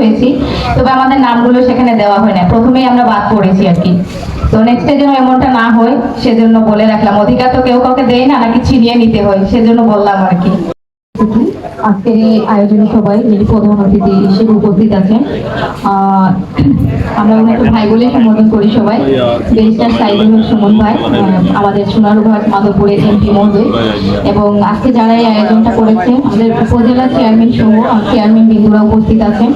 হয়েছি। তবে আমাদের নামগুলো সেখানে দেওয়া হয় না প্রথমেই আমরা বাদ পড়েছি আর কি। তো নেক্সটে যেন এমনটা না হয়, সেজন্য বলে রাখলাম। অধিকার তো কেউ কাউকে দেয় না, নাকি ছিনিয়ে নিতে হয়, সেজন্য বললাম আর কি। আজকের এই আয়োজনে সবাই যিনি প্রধান অতিথি হিসেবে উপস্থিত আছেন। আমরা ওনাকে ভাই বলে সম্বোধন করি সবাই। ব্যারিস্টার সাইদুল হক সুমন ভাই আমাদের সোনারুঘাট মাধবপুরের এমপি মহোদয়। এবং আজকে যারা এই আয়োজনটা করেছে আমাদের উপজেলা চেয়ারম্যান সহ চেয়ারম্যান বিন্দুরা উপস্থিত আছেন।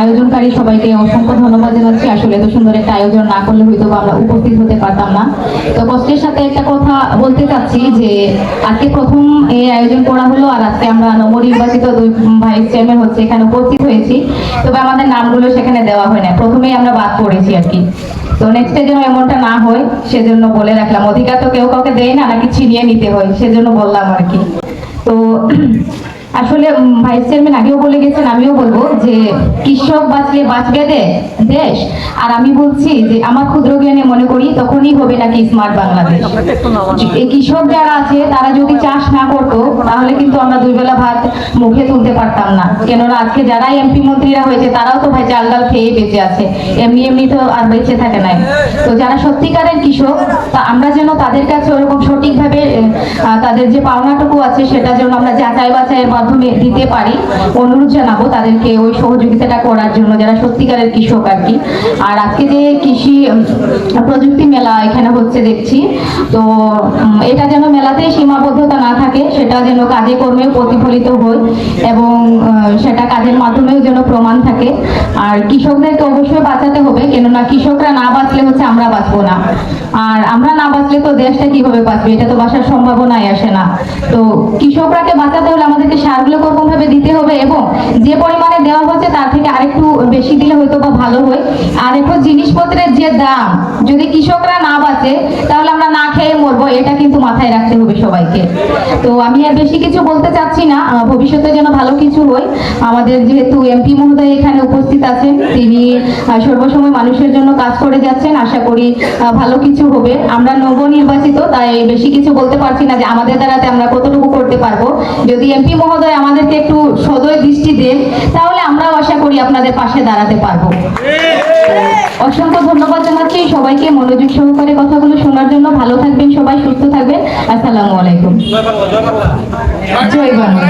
আয়োজনকারী সবাইকে অসংখ্য ধন্যবাদ জানাচ্ছি। আসলে এত সুন্দর একটা আয়োজন না করলে হয়তো আমরা উপস্থিত হতে পারতাম না। তো কষ্টের সাথে একটা কথা বলতে চাচ্ছি যে, আজকে প্রথম এই আয়োজন করা হলো আর আজকে আমরা নবনির্বাচিত দুই ভাইস চেয়ারম্যান হচ্ছে, এখানে উপস্থিত হয়েছি। তবে আমাদের নামগুলো সেখানে দেওয়া হয় না। প্রথমেই আমরা বাদ পড়েছি আর কি। তো নেক্সটে যেন এমনটা না হয়, সেজন্য বলে রাখলাম। অধিকার তো কেউ কাউকে দেয় না, নাকি ছিনিয়ে নিতে হয়, সেজন্য বললাম আর কি। তো আসলে ভাইস চেয়ারম্যান আগেও বলে গেছেন, আমিও বলব যে কৃষক বাঁচলে বাঁচবে দেশ। আর আমি বলছি যে আমার ক্ষুদ্র জ্ঞানে মনে করি তখনই হবে নাকি স্মার্ট বাংলাদেশ। এই কৃষক যারা আছে, তারা যদি চাষ না করতো, তাহলে কিন্তু আমরা দুই বেলা ভাত মুখে তুলতে পারতাম না। কেননা আজকে যারা এমপি মন্ত্রীরা হয়েছে, তারাও তো ভাই চাল ডাল খেয়ে বেঁচে আছে। এমনি এমনি তো আর বেঁচে থাকে নাই। তো যারা সত্যিকারের কৃষক, তা আমরা যেন তাদের কাছে ওরকম সঠিকভাবে তাদের যে পাওনাটুকু আছে সেটা যেন আমরা যাচাই বাছাইয়ের মাধ্যমে দিতে পারি। অনুরোধ জানাব তাদেরকে ওই সহযোগিতাটা করার জন্য যারা সত্যিকারের কৃষক আর কি। আর আজকে যে কৃষি প্রযুক্তি মেলা এখানে হচ্ছে দেখছি, তো এটা যেন মেলাতে সীমাবদ্ধতা না থাকে, সেটা যেন কাজে কর্মেও প্রতিফলিত হয় এবং সেটা কাজের মাধ্যমেও যেন প্রমাণ থাকে। আর কৃষকদেরকে অবশ্যই বাঁচাতে হবে, কেননা কৃষকরা না বাঁচলে হচ্ছে আমরা বাঁচবো না। আর আমরা না বাঁচলে তো দেশটা কীভাবে বাঁচবে? এটা তো বাসার সম্ভাবনাই আসে না। তো কৃষকরাকে বাঁচাতে হলে আমাদেরকে সারগুলো কোরকম ভাবে দিতে হবে এবং যে পরিমাণে দেওয়া হচ্ছে তার থেকে আরেকটু বেশি দিলে হয়তো বা ভালো হয়। আর এখন জিনিসপত্রের যে দাম, যদি কৃষকরা না বাঁচে, তাহলে আমরা না এটা কিন্তু মাথায় রাখতে হবে সবাইকে। তো আমি আর বেশি কিছু বলতে চাচ্ছি না ভবিষ্যতে যেন ভালো কিছু হয়। আমাদের যেহেতু এমপি মহোদয় এখানে উপস্থিত আছেন তিনি সর্বসময় মানুষের জন্য কাজ করে যাচ্ছেন। আশা করি ভালো কিছু হবে। আমরা নবনির্বাচিত তাই বেশি কিছু বলতে পারছি না যে আমাদের দ্বারাতে আমরা কতটুকু করতে পারব। যদি এমপি মহোদয় আমাদেরকে একটু সদয় দৃষ্টি দেন তাহলে আমরাও আশা করি আপনাদের পাশে দাঁড়াতে পারব। অসংখ্য ধন্যবাদ জানাচ্ছি। সবাইকে মনোযোগ সহকারে কথাগুলো শোনার জন্য ভালো থাকবেন সবাই সুস্থ থাকবেন। আসসালামু আলাইকুম। জয় বাংলা।